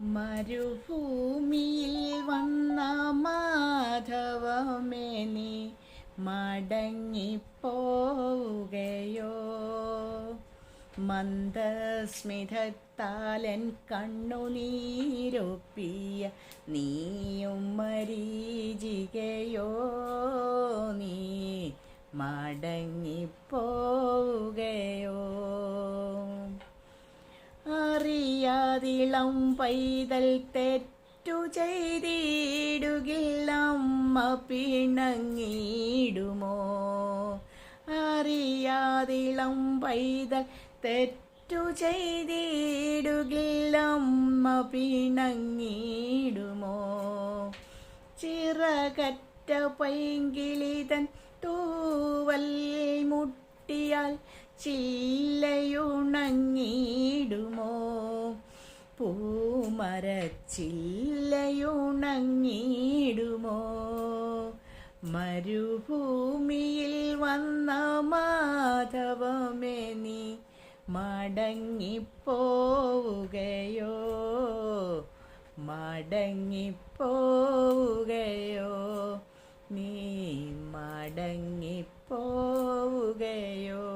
മരുഭൂമിയിൽ വന്ന മാധവമേ നീ മടങ്ങിപ്പോവുകയോ? മന്ദസ്മിതത്താലൻ കണ്ണുനീരൊപ്പിയ നീയും മരീചികയോ? നീ മടങ്ങിപ്പോവുകയോ? അറിയാതിളം പൈതൽ തെറ്റു ചെയ്തിടുകില്ല അമ്മ പിണങ്ങിയിടുമോ? അറിയാതിളം പൈതൽ തെറ്റു ചെയ്തിടുകില്ല അമ്മ പിണങ്ങിയിടുമോ? ചിറകറ്റ പൈങ്കിളിതൻ തൂവൽ മുട്ടിയാൽ ചില്ലയുണങ്ങിടുമോ പൂമരച്ചില്ലയുണങ്ങിടുമോ മരുഭൂമിയിൽ വന്ന മാധവമേ നീ മടങ്ങിപ്പോവുകയോ? മടങ്ങിപ്പോവുകയോ? നീ മടങ്ങിപ്പോവുകയോ?